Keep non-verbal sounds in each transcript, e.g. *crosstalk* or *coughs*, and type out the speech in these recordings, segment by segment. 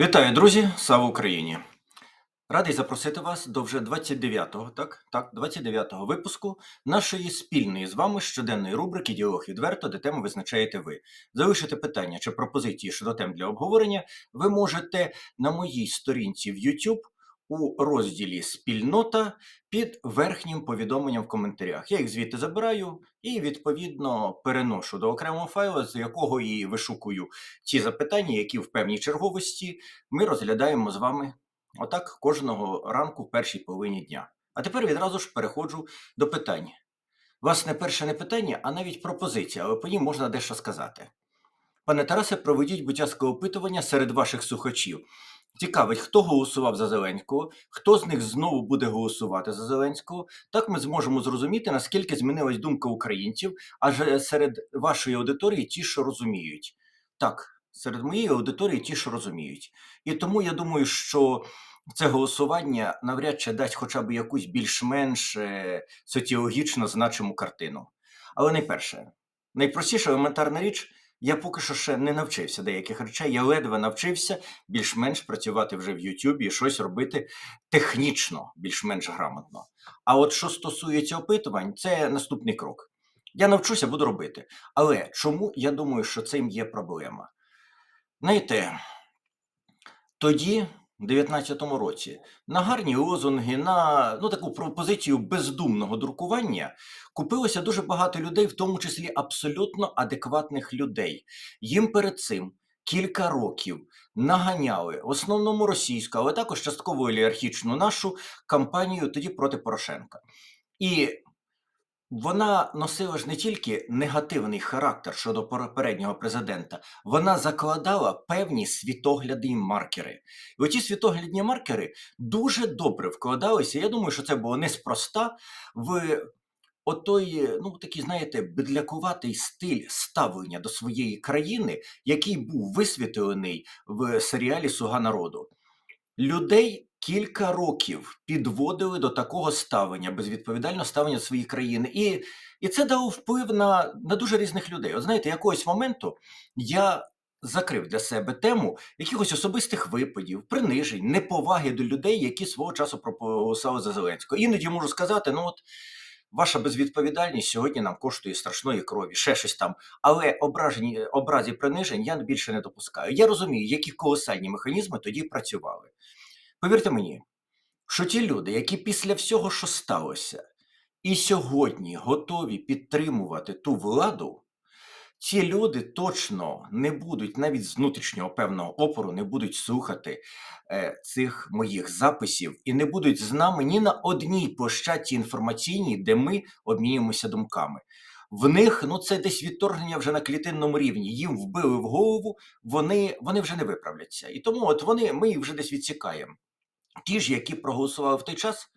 Вітаю, друзі! Слава Україні! Радий запросити вас до вже 29-го, так, так, 29-го випуску нашої спільної з вами щоденної рубрики Діалог відверто, де тему визначаєте ви. Залишити питання чи пропозиції щодо тем для обговорення ви можете на моїй сторінці в YouTube у розділі Спільнота під верхнім повідомленням в коментарях. Я їх звідти забираю і відповідно переношу до окремого файлу, з якого і вишукую ті запитання, які в певній черговості ми розглядаємо з вами отак кожного ранку в першій половині дня. А тепер відразу ж переходжу до питань. Власне, перше не питання, а навіть пропозиція, але по ній можна дещо сказати. Пане Тарасе, проведіть, будь ласка, опитування серед ваших слухачів. Цікавить, хто голосував за Зеленського, хто з них знову буде голосувати за Зеленського. Так ми зможемо зрозуміти, наскільки змінилась думка українців, адже серед вашої аудиторії ті, що розуміють. Так, серед моєї аудиторії ті, що розуміють. І тому я думаю, що це голосування навряд чи дасть хоча б якусь більш-менш е, соціологічно значиму картину. Але найперше, найпростіша елементарна річ, я поки що ще не навчився деяких речей. Я ледве навчився більш-менш працювати вже в Ютубі і щось робити технічно, більш-менш грамотно. А от що стосується опитувань, це наступний крок. Я навчуся, буду робити. Але чому я думаю, що цим є проблема? Знаєте, тоді, 19-му році, на гарні лозунги, на ну, таку пропозицію бездумного друкування купилося дуже багато людей, в тому числі абсолютно адекватних людей. Їм перед цим кілька років наганяли в основному російську, але також частково олігархічну нашу кампанію тоді проти Порошенка. І вона носила ж не тільки негативний характер щодо попереднього президента, вона закладала певні світоглядні маркери. І оті світоглядні маркери дуже добре вкладалися. Я думаю, що це було неспроста в отой, ну такий, знаєте, бедлякуватий стиль ставлення до своєї країни, який був висвітлений в серіалі Суга народу. Людей кілька років підводили до такого ставлення, безвідповідального ставлення до своєї країни. І, і це дало вплив на, на дуже різних людей. От знаєте, якогось моменту я закрив для себе тему якихось особистих випадів, принижень, неповаги до людей, які свого часу проголосували за Зеленського. Іноді можу сказати, ну от. Ваша безвідповідальність сьогодні нам коштує страшної крові, ще щось там. Але ображені образі принижень я більше не допускаю. Я розумію, які колосальні механізми тоді працювали. Повірте мені, що ті люди, які після всього, що сталося, і сьогодні готові підтримувати ту владу, ці люди точно не будуть навіть з внутрішнього певного опору, не будуть слухати е, цих моїх записів і не будуть з нами ні на одній площадці інформаційній, де ми обмінюємося думками. В них ну це десь відторгнення вже на клітинному рівні. Їм вбили в голову, вони, вони вже не виправляться. І тому от вони ми їх вже десь відсікаємо. Ті ж, які проголосували в той час,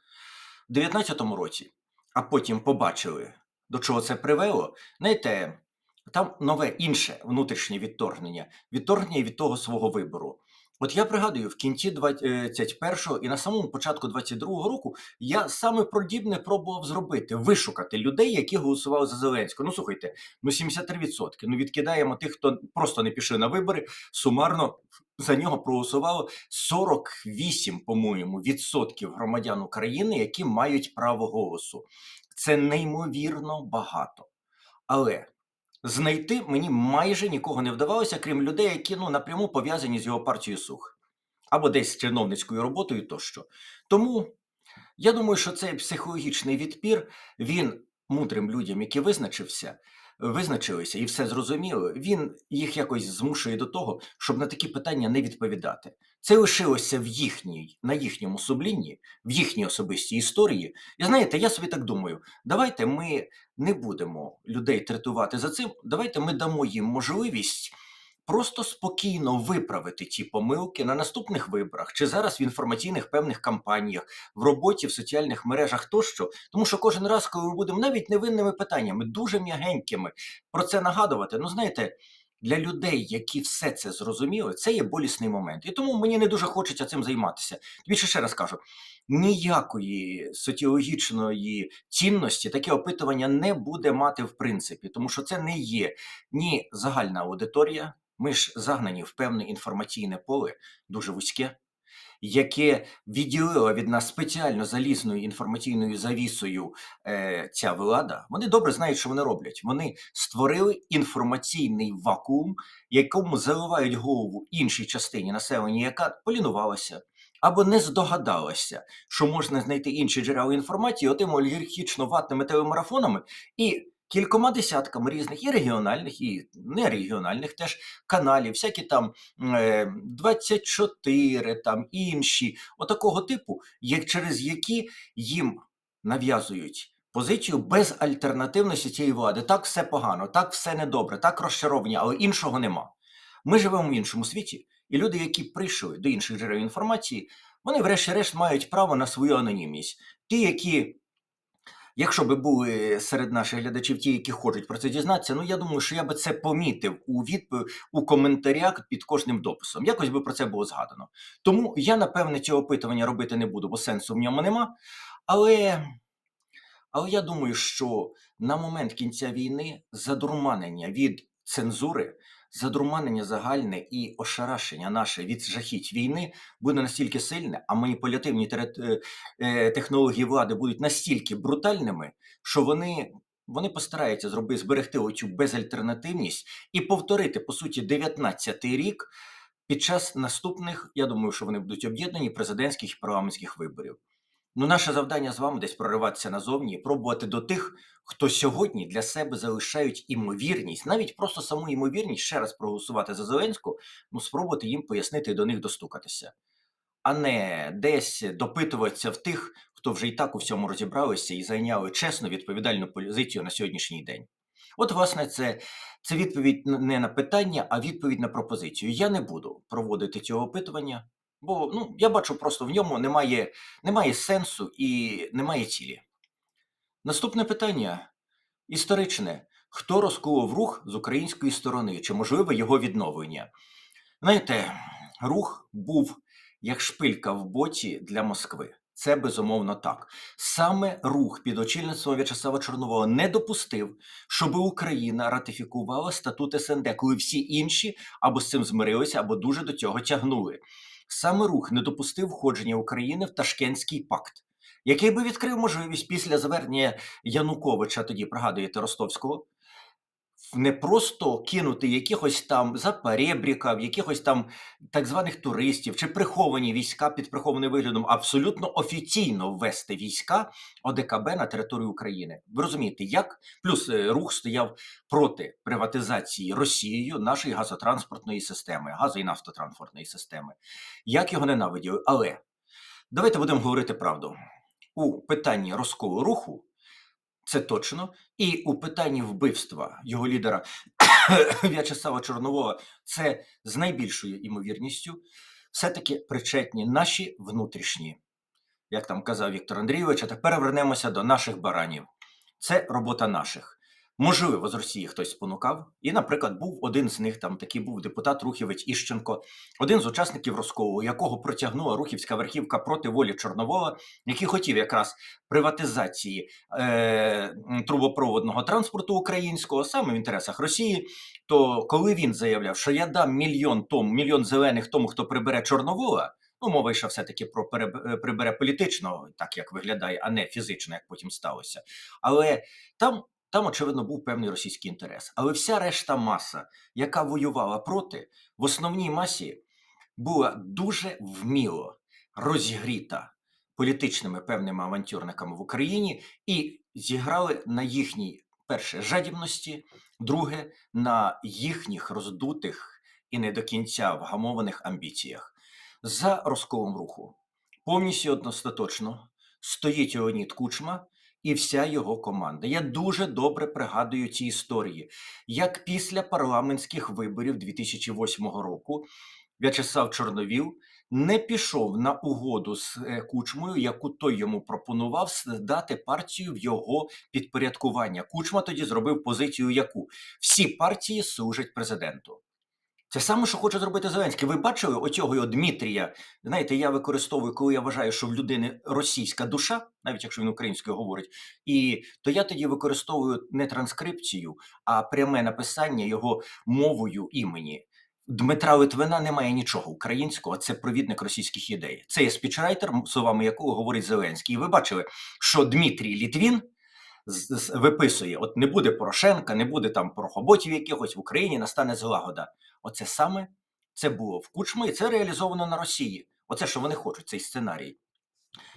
в 19-му році, а потім побачили, до чого це привело, знаєте, там нове інше внутрішнє відторгнення, відторгнення від того свого вибору. От я пригадую, в кінці 21-го і на самому початку 22-го року я саме подібне пробував зробити: вишукати людей, які голосували за Зеленського. Ну слухайте, ну 73%. Ну відкидаємо тих, хто просто не пішли на вибори. Сумарно за нього проголосувало 48, по-моєму, відсотків громадян України, які мають право голосу. Це неймовірно багато. Але знайти мені майже нікого не вдавалося, крім людей, які ну напряму пов'язані з його партією сух або десь з чиновницькою роботою тощо. Тому я думаю, що цей психологічний відпір він мудрим людям, які визначився, визначилися і все зрозуміло, він їх якось змушує до того, щоб на такі питання не відповідати. Це лишилося в їхній, на їхньому сублінні, в їхній особистій історії. І знаєте, я собі так думаю: давайте ми не будемо людей третувати за цим. Давайте ми дамо їм можливість просто спокійно виправити ті помилки на наступних виборах чи зараз в інформаційних певних кампаніях, в роботі в соціальних мережах тощо. Тому що кожен раз, коли ми будемо навіть невинними питаннями, дуже м'ягенькими про це нагадувати, ну знаєте. Для людей, які все це зрозуміли, це є болісний момент. І тому мені не дуже хочеться цим займатися. Більше ще раз кажу: ніякої соціологічної цінності таке опитування не буде мати в принципі, тому що це не є ні загальна аудиторія Ми ж загнані в певне інформаційне поле, дуже вузьке, яке відділила від нас спеціально залізною інформаційною завісою е, ця влада. Вони добре знають, що вони роблять. Вони створили інформаційний вакуум, якому заливають голову іншій частині населення, яка полінувалася. Або не здогадалася, що можна знайти інші джерела інформації, отими олігархічно ватними телемарафонами і кількома десятками різних і регіональних, і нерегіональних теж каналів, всякі там е, 24, там інші, отакого типу, як через які їм нав'язують позицію без альтернативності цієї влади. Так все погано, так все недобре, так розчаровані, але іншого нема. Ми живемо в іншому світі, і люди, які прийшли до інших джерел інформації, вони, врешті-решт, мають право на свою анонімність. Ті, які, якщо би були серед наших глядачів, ті, які хочуть про це дізнатися, ну я думаю, що я би це помітив у відповідь у коментарях під кожним дописом. Якось би про це було згадано. Тому я, напевне, цього опитування робити не буду, бо сенсу в ньому нема. Але, але я думаю, що на момент кінця війни задурманення від цензури задурманення загальне і ошарашення наше від жахіть війни буде настільки сильне, а маніпулятивні е, е, технології влади будуть настільки брутальними, що вони, вони постараються зробити зберегти оцю безальтернативність і повторити по суті 19-й рік під час наступних. Я думаю, що вони будуть об'єднані президентських і парламентських виборів. Ну, наше завдання з вами десь прориватися назовні і пробувати до тих, хто сьогодні для себе залишають імовірність, навіть просто саму імовірність ще раз проголосувати за Зеленську, ну спробувати їм пояснити і до них достукатися, а не десь допитуватися в тих, хто вже і так у всьому розібралися і зайняли чесну відповідальну позицію на сьогоднішній день. От, власне, це, це відповідь не на питання, а відповідь на пропозицію. Я не буду проводити цього опитування, бо ну, я бачу, просто в ньому немає, немає сенсу і немає цілі. Наступне питання історичне. Хто розколов рух з української сторони? Чи можливе його відновлення? Знаєте, рух був як шпилька в боці для Москви. Це безумовно так. Саме рух під очільництвом В'ячеслава Чорнового не допустив, щоб Україна ратифікувала статут СНД, коли всі інші або з цим змирилися, або дуже до цього тягнули. Саме рух не допустив входження України в Ташкентський пакт, який би відкрив можливість після завернення Януковича, тоді пригадуєте Ростовського, не просто кинути якихось там запорєбріків, якихось там так званих туристів чи приховані війська під прихованим виглядом, абсолютно офіційно ввести війська ОДКБ на територію України. Ви розумієте, як плюс е, рух стояв проти приватизації Росією нашої газотранспортної системи, газо і нафтотранспортної системи. Як його ненавиділи? Але давайте будемо говорити правду. У питанні розколу руху це точно. І у питанні вбивства його лідера *coughs* В'ячеслава Чорнового це з найбільшою імовірністю все-таки причетні наші внутрішні, як там казав Віктор Андрійович, а тепер вернемося до наших баранів. Це робота наших. Можливо, з Росії хтось спонукав. І, наприклад, був один з них, там такий був депутат Рухівець Іщенко, один з учасників розколу, якого протягнула Рухівська верхівка проти волі Чорновола, який хотів якраз приватизації е, трубопроводного транспорту українського саме в інтересах Росії. То коли він заявляв, що я дам мільйон том, мільйон зелених тому, хто прибере Чорновола. Ну, мова йшла все-таки про е, прибере політичного, так як виглядає, а не фізично, як потім сталося. Але там, там, очевидно, був певний російський інтерес. Але вся решта маса, яка воювала проти, в основній масі була дуже вміло розігріта політичними певними авантюрниками в Україні і зіграли на їхній перше жадібності, друге на їхніх роздутих і не до кінця вгамованих амбіціях. За розколом руху повністю одностаточно стоїть Леонід Кучма і вся його команда. Я дуже добре пригадую ці історії, як після парламентських виборів 2008 року В'ячеслав Чорновіл не пішов на угоду з е, Кучмою, яку той йому пропонував здати партію в його підпорядкування. Кучма тоді зробив позицію, яку всі партії служать президенту. Це саме, що хоче зробити Зеленський. Ви бачили оцього його Дмитрія? Знаєте, я використовую, коли я вважаю, що в людини російська душа, навіть якщо він українською говорить, і то я тоді використовую не транскрипцію, а пряме написання його мовою імені. Дмитра Литвина немає нічого українського, це провідник російських ідей. Це є спічрайтер, словами якого говорить Зеленський. І ви бачили, що Дмитрій Літвін виписує: от не буде Порошенка, не буде там порохоботів якихось в Україні, настане злагода. Оце саме це було в Кучмі, і це реалізовано на Росії. Оце що вони хочуть, цей сценарій.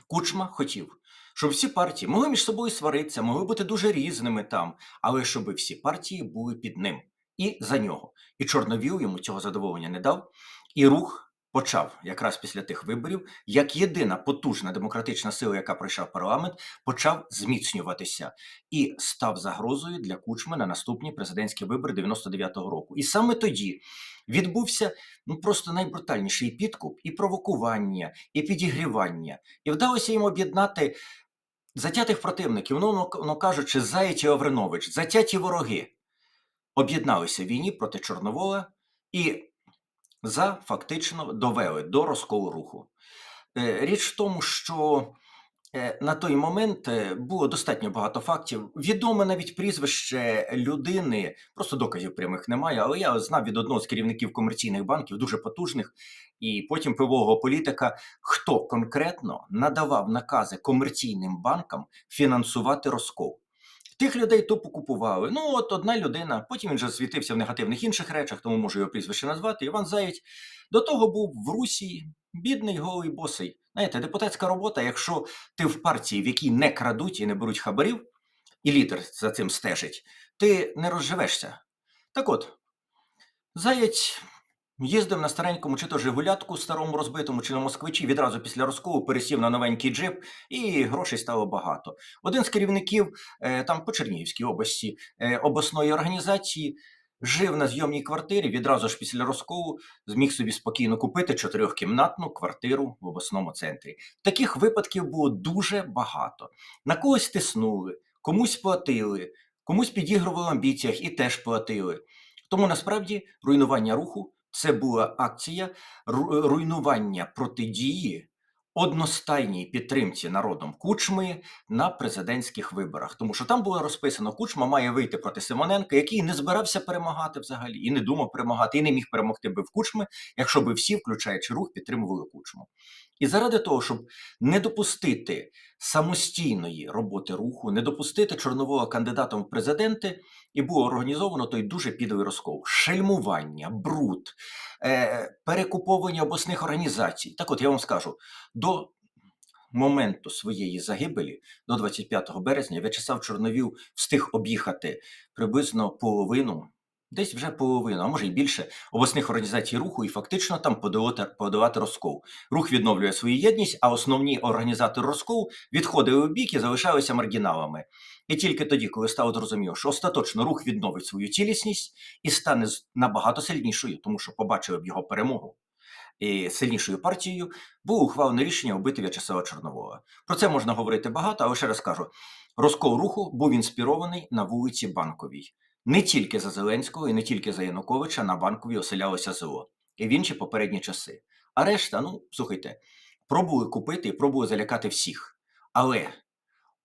Кучма хотів, щоб всі партії могли між собою сваритися, могли бути дуже різними там, але щоб всі партії були під ним і за нього. І Чорновіл йому цього задоволення не дав. І рух почав якраз після тих виборів, як єдина потужна демократична сила, яка пройшла парламент, почав зміцнюватися і став загрозою для Кучми на наступні президентські вибори 99-го року. І саме тоді відбувся ну просто найбрутальніший підкуп, і провокування, і підігрівання. І вдалося їм об'єднати затятих противників, ну, ну, ну кажучи, Заєць і Овринович, затяті вороги, об'єдналися в війні проти Чорновола і за фактично довели до розколу руху. Е, Річ в тому, що е, на той момент е, було достатньо багато фактів. Відоме навіть прізвище людини, просто доказів прямих немає, але я знав від одного з керівників комерційних банків, дуже потужних, і потім пивового політика, хто конкретно надавав накази комерційним банкам фінансувати розкол. Тих людей тупо купували. Ну, от одна людина, потім він же світився в негативних інших речах, тому можу його прізвище назвати. Іван Заєць до того був в Русі бідний, голий босий. Знаєте, депутатська робота, якщо ти в партії, в якій не крадуть і не беруть хабарів, і лідер за цим стежить, ти не розживешся. Так от, Заєць їздив на старенькому чи то Жигулятку старому розбитому, чи на москвичі, відразу після розколу пересів на новенький джип, і грошей стало багато. Один з керівників е, там по Чернігівській області е, обласної організації жив на зйомній квартирі, відразу ж після розколу зміг собі спокійно купити чотирьохкімнатну квартиру в обласному центрі. Таких випадків було дуже багато. На когось тиснули, комусь платили, комусь підігрували в амбіціях і теж платили. Тому насправді руйнування руху це була акція руйнування протидії одностайній підтримці народом Кучми на президентських виборах. Тому що там було розписано, Кучма має вийти проти Симоненка, який не збирався перемагати взагалі, і не думав перемагати, і не міг перемогти би в Кучми, якщо би всі, включаючи рух, підтримували Кучму. І заради того, щоб не допустити самостійної роботи руху, не допустити чорнового кандидатом в президенти, і було організовано той дуже підовий розкол, шельмування, бруд, е, перекуповування обласних організацій. Так от я вам скажу, до моменту своєї загибелі, до 25 березня, В'ячеслав Чорновіл встиг об'їхати приблизно половину. Десь вже половину, а може й більше обласних організацій руху, і фактично там подолати, подолати розкол. Рух відновлює свою єдність, а основні організатори розколу відходили в бік і залишалися маргіналами. І тільки тоді, коли стало зрозуміло, що остаточно рух відновить свою цілісність і стане набагато сильнішою, тому що побачили б його перемогу і сильнішою партією, було ухвалено рішення вбити В'ячеслава Чорновола. Про це можна говорити багато, але ще раз кажу: розкол руху був інспірований на вулиці Банковій. Не тільки за Зеленського і не тільки за Януковича на банковій оселялося ЗО і в інші попередні часи. А решта, ну слухайте, пробували купити і пробували залякати всіх. Але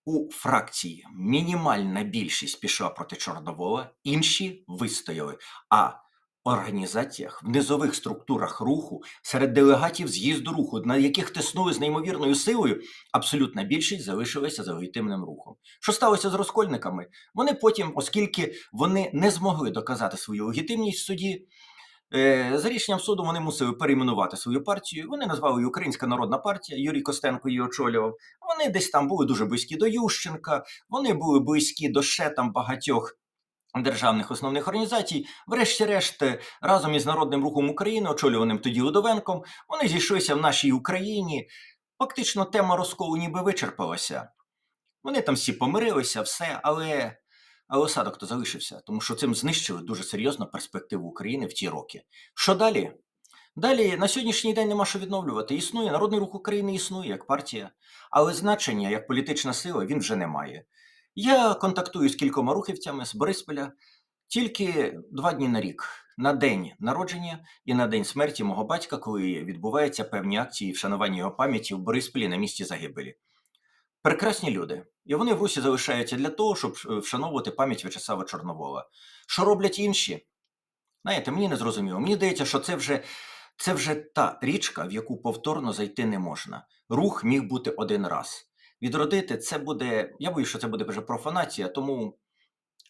у фракції мінімальна більшість пішла проти Чорновола, інші вистояли. А організаціях, в низових структурах руху, серед делегатів з'їзду руху, на яких тиснули з неймовірною силою, абсолютна більшість залишилася за легітимним рухом. Що сталося з розкольниками? Вони потім, оскільки вони не змогли доказати свою легітимність в суді, Е, За рішенням суду вони мусили перейменувати свою партію. Вони назвали її Українська Народна партія. Юрій Костенко її очолював. Вони десь там були дуже близькі до Ющенка, вони були близькі до ще там багатьох. Державних основних організацій, врешті-решт, е, разом із Народним рухом України, очолюваним тоді Удовенком, вони зійшлися в нашій Україні. Фактично, тема розколу ніби вичерпалася. Вони там всі помирилися, все, але, але осадок то залишився, тому що цим знищили дуже серйозно перспективу України в ті роки. Що далі? Далі на сьогоднішній день нема що відновлювати. Існує Народний рух України існує як партія, але значення як політична сила він вже не має. Я контактую з кількома рухівцями з Борисполя тільки два дні на рік, на день народження і на день смерті мого батька, коли відбуваються певні акції вшанування його пам'яті в Борисполі на місці загибелі. Прекрасні люди, і вони в Русі залишаються для того, щоб е, вшановувати пам'ять В'ячеслава Чорновола. Що роблять інші? Знаєте, мені не зрозуміло. Мені здається, що це вже, це вже та річка, в яку повторно зайти не можна. Рух міг бути один раз. Відродити це буде. Я боюсь, що це буде вже профанація, тому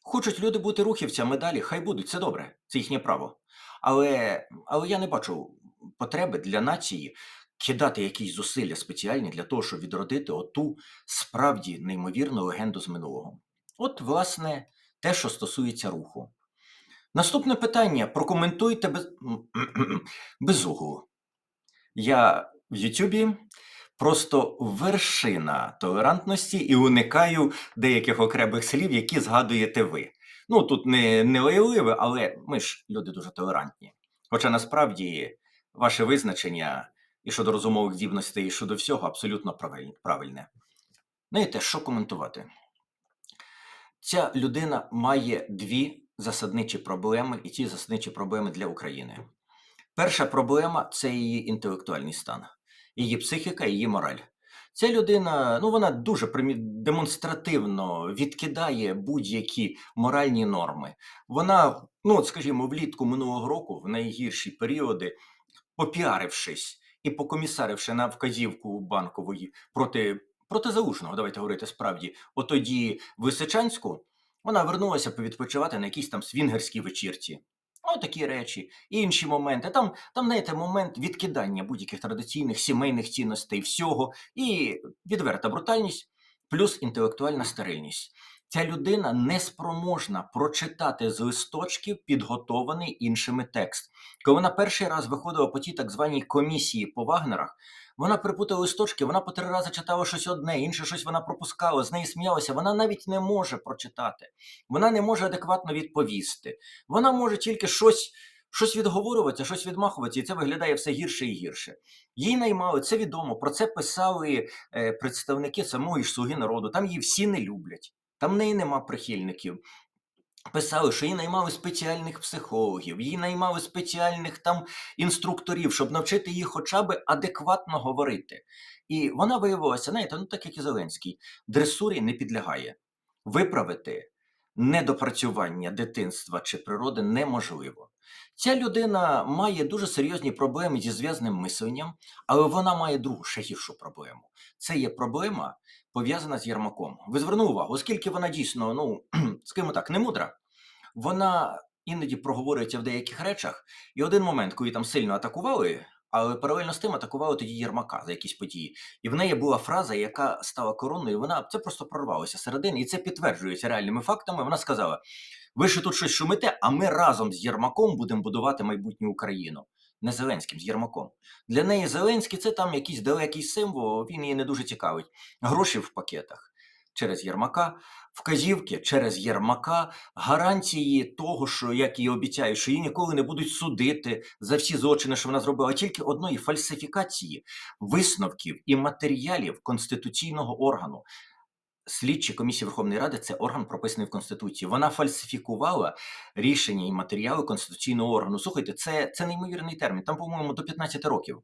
хочуть люди бути рухівцями далі, хай будуть, це добре, це їхнє право. Але, але я не бачу потреби для нації кидати якісь зусилля спеціальні для того, щоб відродити оту справді неймовірну легенду з минулого. От, власне, те, що стосується руху. Наступне питання. Прокоментуйте без, *clears throat* без углу. Я в Ютубі просто вершина толерантності і уникаю деяких окремих слів, які згадуєте ви. Ну, тут не, не лайливе, але ми ж люди дуже толерантні. Хоча насправді ваше визначення і щодо розумових здібностей, і щодо всього абсолютно правиль- правильне. Знаєте, що коментувати? Ця людина має дві засадничі проблеми, і ці засадничі проблеми для України. Перша проблема це її інтелектуальний стан, її психіка, її мораль. Ця людина, ну вона дуже демонстративно відкидає будь-які моральні норми. Вона, ну от скажімо, влітку минулого року, в найгірші періоди, попіарившись і покомісаривши на вказівку банкової проти, проти давайте говорити справді, от тоді в Лисичанську, вона вернулася повідпочивати на якійсь там свінгерській вечірці. Отакі речі, інші моменти. Там, там, знаєте, момент відкидання будь-яких традиційних сімейних цінностей, всього, і відверта брутальність, плюс інтелектуальна стерильність. Ця людина неспроможна прочитати з листочків підготований іншими текст. Коли вона перший раз виходила по тій так званій комісії по Вагнерах, вона припутала листочки, вона по три рази читала щось одне, інше щось вона пропускала, з неї сміялася. Вона навіть не може прочитати, вона не може адекватно відповісти. Вона може тільки щось. Щось відговорюватися, щось відмахуватися, і це виглядає все гірше і гірше. Їй наймали, це відомо. Про це писали е, представники самої ж слуги народу. Там її всі не люблять, там в неї нема прихильників. Писали, що їй наймали спеціальних психологів, їй наймали спеціальних там інструкторів, щоб навчити її хоча б адекватно говорити. І вона виявилася, знаєте, ну так як і Зеленський, дресурі не підлягає. Виправити недопрацювання дитинства чи природи неможливо. Ця людина має дуже серйозні проблеми зі зв'язним мисленням, але вона має другу ще гіршу проблему. Це є проблема, пов'язана з Єрмаком. Ви звернули увагу, оскільки вона дійсно, ну *clears throat* скажімо так, не мудра, вона іноді проговорюється в деяких речах. І один момент, коли там сильно атакували, але паралельно з тим атакували тоді Єрмака за якісь події. І в неї була фраза, яка стала коронною. Вона це просто прорвалося середини, і це підтверджується реальними фактами. Вона сказала: ви ще тут щось шумите, а ми разом з Єрмаком будемо будувати майбутню Україну. Не Зеленським, з Єрмаком. Для неї Зеленський це там якийсь далекий символ, він її не дуже цікавить. Гроші в пакетах через Єрмака, вказівки через Єрмака, гарантії того, що як їй обіцяють, що її ніколи не будуть судити за всі злочини, що вона зробила, тільки одної фальсифікації висновків і матеріалів конституційного органу. Слідчі комісії Верховної Ради це орган прописаний в Конституції. Вона фальсифікувала рішення і матеріали конституційного органу. Слухайте, це, це неймовірний термін. Там, по-моєму, до 15 років.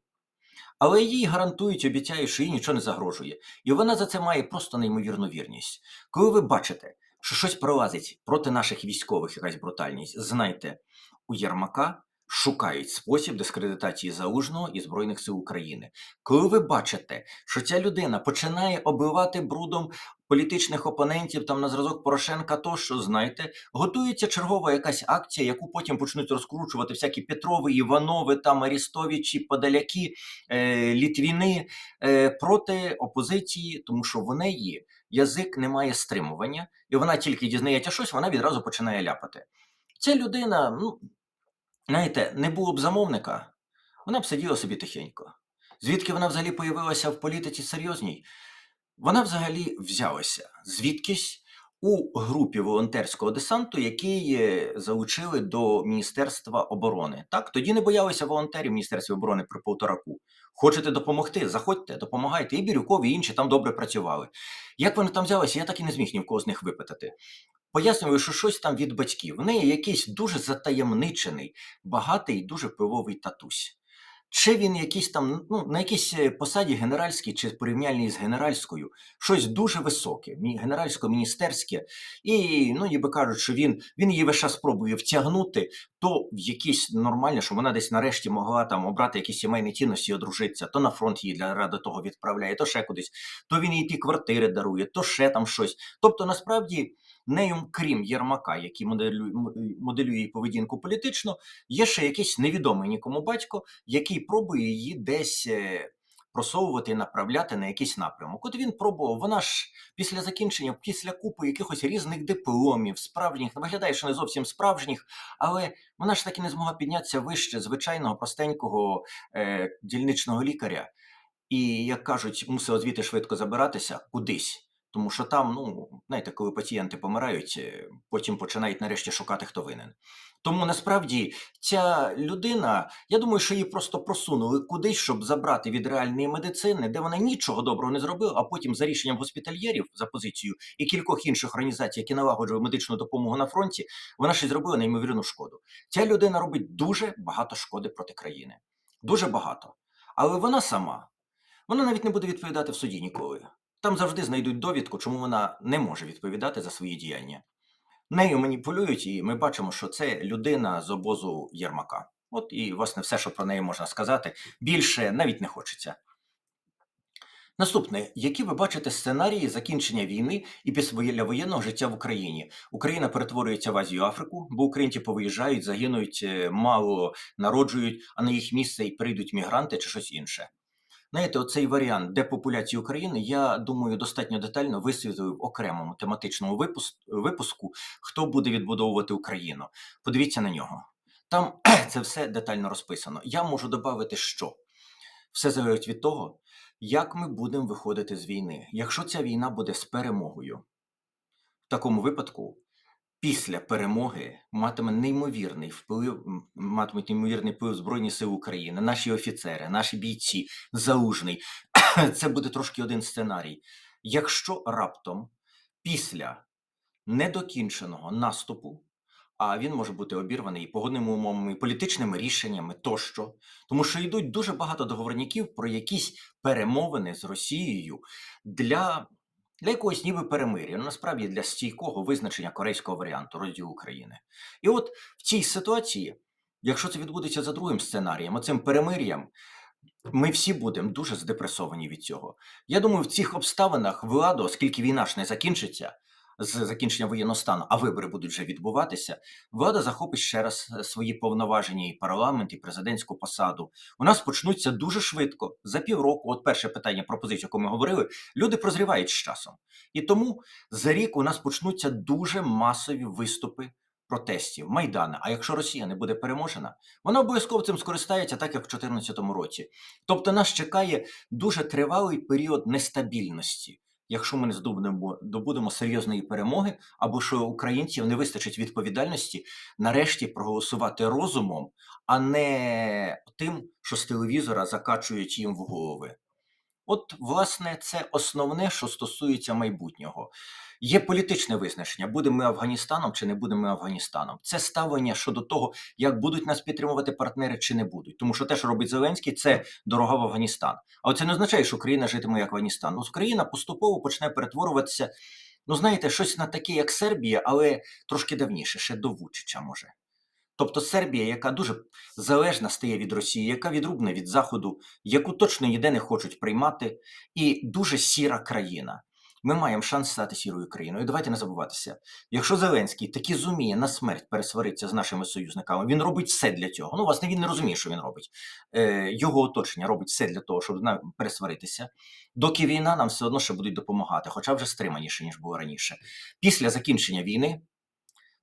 Але їй гарантують, обіцяють, що їй нічого не загрожує. І вона за це має просто неймовірну вірність. Коли ви бачите, що щось пролазить проти наших військових, якась брутальність, знайте, у Єрмака шукають спосіб дискредитації залужного і Збройних сил України. Коли ви бачите, що ця людина починає оббивати брудом політичних опонентів там на зразок Порошенка, то що знайте, готується чергова якась акція, яку потім почнуть розкручувати всякі Петрови, Іванови, там Арістовичі, Подаляки, е, Літвіни е, проти опозиції, тому що в неї язик не має стримування, і вона тільки дізнається щось, вона відразу починає ляпати. Ця людина, ну знаєте, не було б замовника, вона б сиділа собі тихенько. Звідки вона взагалі появилася в політиці серйозній? Вона взагалі взялася звідкись у групі волонтерського десанту, який е, залучили до Міністерства оборони. Так, тоді не боялися волонтерів в Міністерстві оборони при полтораку. Хочете допомогти? Заходьте, допомагайте. І Бірюков, і інші там добре працювали. Як вони там взялися, я так і не зміг ні в кого з них випитати. Пояснюю, що щось там від батьків. В неї якийсь дуже затаємничений, багатий, дуже впливовий татусь. Чи він якийсь там, ну, на якійсь е, посаді генеральській чи порівняльній з генеральською, щось дуже високе, генеральсько-міністерське, і ну, ніби кажуть, що він, він її весь час спробує втягнути то в якісь нормальні, що вона десь нарешті могла там обрати якісь сімейні цінності одружитися, то на фронт її для ради того відправляє, то ще кудись, то він їй ті квартири дарує, то ще там щось. Тобто, насправді, нею, крім Єрмака, який моделює, моделює її поведінку політично, є ще якийсь невідомий нікому батько, який пробує її десь. е, Просовувати і направляти на якийсь напрямок. От він пробував, вона ж після закінчення, після купи якихось різних дипломів, справжніх, виглядає, що не зовсім справжніх, але вона ж таки не змогла піднятися вище звичайного простенького е, дільничного лікаря. І, як кажуть, мусила звідти швидко забиратися кудись. Тому що там, ну, знаєте, коли пацієнти помирають, е, потім починають нарешті шукати, хто винен. Тому насправді ця людина, я думаю, що її просто просунули кудись, щоб забрати від реальної медицини, де вона нічого доброго не зробила, а потім за рішенням госпітальєрів за позицією і кількох інших організацій, які налагоджують медичну допомогу на фронті, вона ще зробила неймовірну шкоду. Ця людина робить дуже багато шкоди проти країни. Дуже багато. Але вона сама, вона навіть не буде відповідати в суді ніколи. Там завжди знайдуть довідку, чому вона не може відповідати за свої діяння. Нею маніпулюють, і ми бачимо, що це людина з обозу Єрмака. От і, власне, все, що про неї можна сказати, більше навіть не хочеться. Наступне, які ви бачите сценарії закінчення війни і післявоєнного життя в Україні? Україна перетворюється в Азію Африку, бо українці повиїжджають, загинуть, е, мало народжують, а на їх місце і прийдуть мігранти чи щось інше. Знаєте, оцей варіант депопуляції України, я думаю, достатньо детально висвітлив в окремому тематичному випуск- випуску, хто буде відбудовувати Україну. Подивіться на нього. Там *clears throat* це все детально розписано. Я можу додати, що все залежить від того, як ми будемо виходити з війни. Якщо ця війна буде з перемогою, в такому випадку після перемоги матиме неймовірний вплив, матимуть неймовірний вплив Збройні Сили України, наші офіцери, наші бійці, залужний. *coughs* Це буде трошки один сценарій. Якщо раптом після недокінченого наступу, а він може бути обірваний і погодними умовами, і політичними рішеннями тощо, тому що йдуть дуже багато договорників про якісь перемовини з Росією для для якогось ніби перемир'я, ну насправді для стійкого визначення корейського варіанту розділу України. І от в цій ситуації, якщо це відбудеться за другим сценарієм, оцим перемир'ям, ми всі будемо дуже здепресовані від цього. Я думаю, в цих обставинах влада, оскільки війна ж не закінчиться з закінчення воєнного стану, а вибори будуть вже відбуватися, влада захопить ще раз е, свої повноваження і парламент, і президентську посаду. У нас почнуться дуже швидко, за півроку. От перше питання пропозицію, яку ми говорили, люди прозрівають з часом. І тому за рік у нас почнуться дуже масові виступи протестів, майдани. А якщо Росія не буде переможена, вона обов'язково цим скористається, так як в 2014 році. Тобто нас чекає дуже тривалий період нестабільності. Якщо ми не здобудемо добудемо серйозної перемоги, або що українців не вистачить відповідальності нарешті проголосувати розумом, а не тим, що з телевізора закачують їм в голови. От, власне, це основне, що стосується майбутнього. Є політичне визначення, будемо ми Афганістаном чи не будемо ми Афганістаном. Це ставлення щодо того, як будуть нас підтримувати партнери чи не будуть. Тому що те, що робить Зеленський, це дорога в Афганістан. Але це не означає, що Україна житиме як Афганістан. Ну, Україна поступово почне перетворюватися, ну знаєте, щось на таке, як Сербія, але трошки давніше, ще до Вучича, може. Тобто Сербія, яка дуже залежна стає від Росії, яка відрубна від Заходу, яку точно ніде не хочуть приймати, і дуже сіра країна. Ми маємо шанс стати сірою країною. Давайте не забуватися. Якщо Зеленський таки зуміє на смерть пересваритися з нашими союзниками, він робить все для цього. Ну, власне, він не розуміє, що він робить. Е, його оточення робить все для того, щоб на- пересваритися. Доки війна нам все одно ще будуть допомагати, хоча вже стриманіше, ніж було раніше. Після закінчення війни,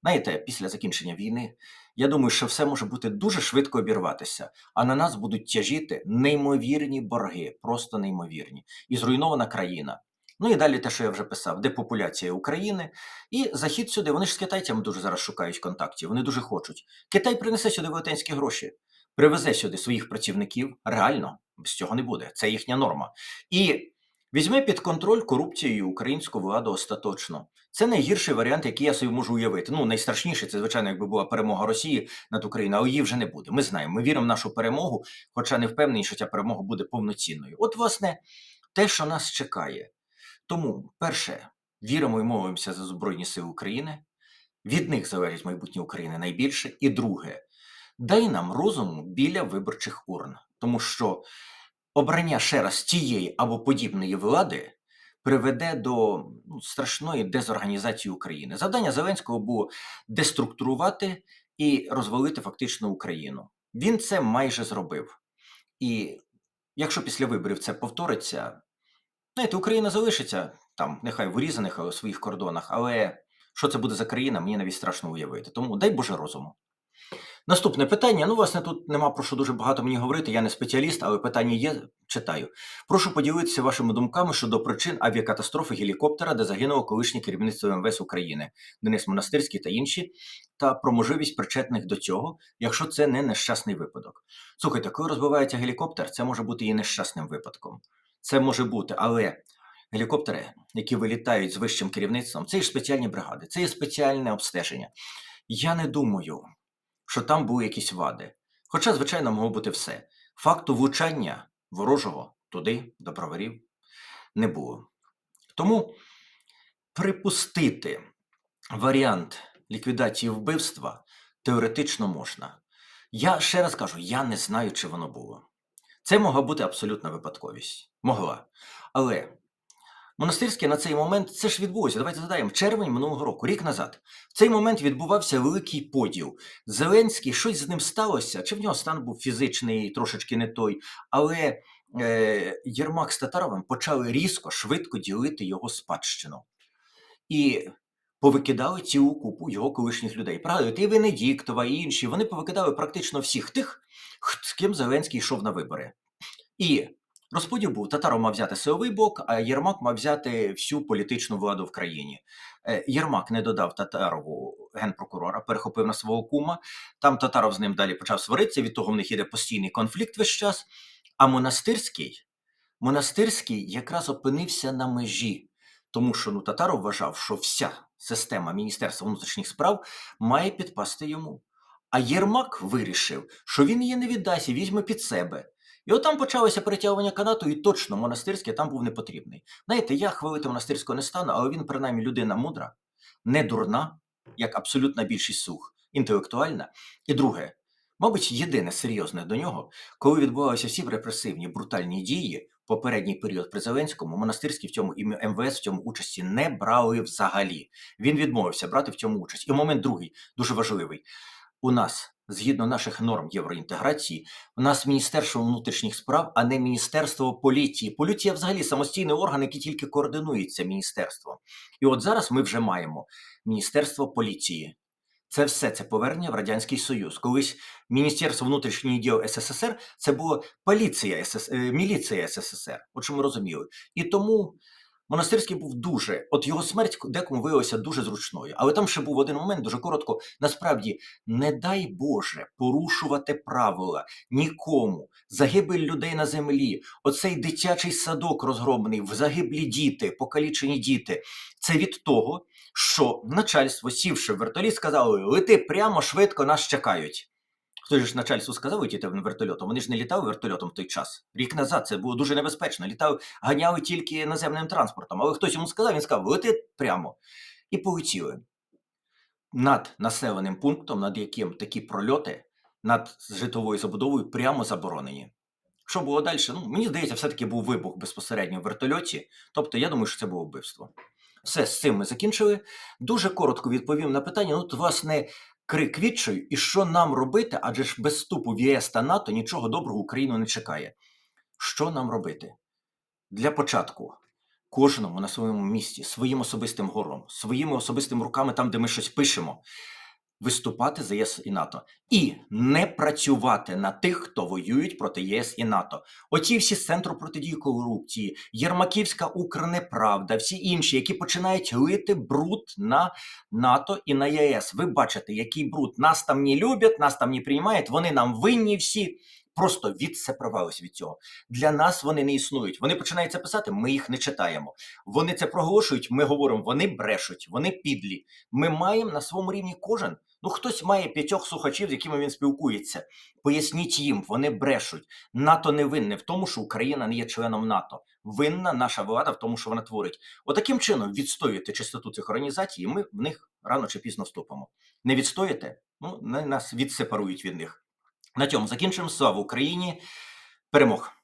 знаєте, після закінчення війни, я думаю, що все може бути дуже швидко обірватися, а на нас будуть тяжіти неймовірні борги, просто неймовірні, і зруйнована країна. Ну і далі те, що я вже писав, депопуляція України і захід сюди. Вони ж з китайцями дуже зараз шукають контактів. Вони дуже хочуть. Китай принесе сюди велетенські гроші, привезе сюди своїх працівників. Реально, без цього не буде. Це їхня норма. І візьме під контроль корупцією українську владу остаточно. Це найгірший варіант, який я собі можу уявити. Ну, найстрашніший це, звичайно, якби була перемога Росії над Україною, але її вже не буде. Ми знаємо, ми віримо в нашу перемогу, хоча не впевнені, що ця перемога буде повноцінною. От, власне, те, що нас чекає. Тому, перше, віримо і молимося за Збройні Сили України. Від них залежить майбутнє України найбільше. І друге, дай нам розуму біля виборчих урн, тому що обрання ще раз тієї або подібної влади приведе до ну, страшної дезорганізації України. Завдання Зеленського було деструктурувати і розвалити фактично Україну. Він це майже зробив. І якщо після виборів це повториться, знаєте, Україна залишиться там, нехай в урізаних але в своїх кордонах, але що це буде за країна, мені навіть страшно уявити. Тому дай Боже розуму. Наступне питання. Ну, власне, тут нема про що дуже багато мені говорити. Я не спеціаліст, але питання є. Читаю. Прошу поділитися вашими думками щодо причин авіакатастрофи гелікоптера, де загинуло колишнє керівництво МВС України, Денис Монастирський та інші, та про можливість причетних до цього, якщо це не нещасний випадок. Слухайте, коли розбивається гелікоптер, це може бути і нещасним випадком. Це може бути, але гелікоптери, які вилітають з вищим керівництвом, це є спеціальні бригади, це є спеціальне обстеження. Я не думаю, що там були якісь вади. Хоча, звичайно, могло бути все. Факту влучання ворожого туди, до броварів, не було. Тому припустити варіант ліквідації вбивства теоретично можна. Я ще раз кажу, я не знаю, чи воно було. Це могла бути абсолютна випадковість. Могла. Але монастирське на цей момент це ж відбулося. Давайте згадаємо, червень минулого року, рік назад. В цей момент відбувався великий поділ. Зеленський, щось з ним сталося, чи в нього стан був фізичний, трошечки не той, але е, Єрмак з Татаровим почали різко, швидко ділити його спадщину. І повикидали цілу купу його колишніх людей. Пригадуєте, і Венедіктова, і інші. Вони повикидали практично всіх тих, з ким Зеленський йшов на вибори. І розподіл був: Татаров мав взяти силовий бок, а Єрмак мав взяти всю політичну владу в країні. Е, Єрмак не додав Татарову генпрокурора, перехопив на свого кума. Там Татаров з ним далі почав сваритися. Від того в них іде постійний конфлікт весь час. А монастирський, монастирський якраз опинився на межі, тому що ну, Татаров вважав, що вся система Міністерства внутрішніх справ має підпасти йому. А Єрмак вирішив, що він її не віддасть і візьме під себе. І от там почалося перетягування канату, і точно монастирський там був не потрібний. Знаєте, я хвалити монастирського не стану, але він, принаймні, людина мудра, не дурна, як абсолютна більшість сух, інтелектуальна. І друге, мабуть, єдине серйозне до нього, коли відбувалися всі репресивні брутальні дії, попередній період при Зеленському, монастирський в цьому і МВС в цьому участі не брали взагалі. Він відмовився брати в цьому участь. І момент другий, дуже важливий. У нас, згідно наших норм євроінтеграції, у нас Міністерство внутрішніх справ, а не Міністерство поліції. Поліція взагалі самостійний орган, який тільки координується міністерством. І от зараз ми вже маємо Міністерство поліції. Це все це повернення в Радянський Союз. Колись Міністерство внутрішніх діл СССР це була поліція СС... е, міліція СССР. От що ми розуміли. І тому Монастирський був дуже, от його смерть декому виявилася дуже зручною. Але там ще був один момент, дуже коротко. Насправді, не дай Боже порушувати правила нікому, загибель людей на землі, оцей дитячий садок розгромлений, в загиблі діти, покалічені діти. Це від того, що начальство, сівши в вертоліт, сказали: лети прямо швидко, нас чекають. Хтось ж начальству сказав летіти вертольотом. Вони ж не літали вертольотом в той час. Рік назад це було дуже небезпечно. Літали, ганяли тільки наземним транспортом. Але хтось йому сказав, він сказав, лети прямо. І полетіли. Над населеним пунктом, над яким такі прольоти, над житловою забудовою прямо заборонені. Що було далі? Ну, мені здається, все-таки був вибух безпосередньо в вертольоті. Тобто, я думаю, що це було вбивство. Все з цим ми закінчили. Дуже коротко відповім на питання. Ну, от, власне, крик відчаю, і що нам робити, адже ж без вступу в ЄС та НАТО нічого доброго Україну не чекає. Що нам робити? Для початку, кожному на своєму місці, своїм особистим гором, своїми особистими руками, там, де ми щось пишемо, виступати за ЄС і НАТО. І не працювати на тих, хто воюють проти ЄС і НАТО. Оті всі центру протидії корупції, Єрмаківська Укрнеправда, всі інші, які починають лити бруд на НАТО і на ЄС. Ви бачите, який бруд. Нас там не люблять, нас там не приймають, вони нам винні всі. Просто відсепарувалися від цього. Для нас вони не існують. Вони починають це писати, ми їх не читаємо. Вони це проголошують, ми говоримо, вони брешуть, вони підлі. Ми маємо на своєму рівні кожен. Ну, хтось має п'ятьох слухачів, з якими він спілкується. Поясніть їм, вони брешуть. НАТО не винне в тому, що Україна не є членом НАТО. Винна наша влада в тому, що вона творить. Отаким чином відстоюєте чистоту цих організацій, і ми в них рано чи пізно вступимо. Не відстоїте? Ну, нас відсепарують від них. На цьому закінчимо. Слава Україні! Перемог!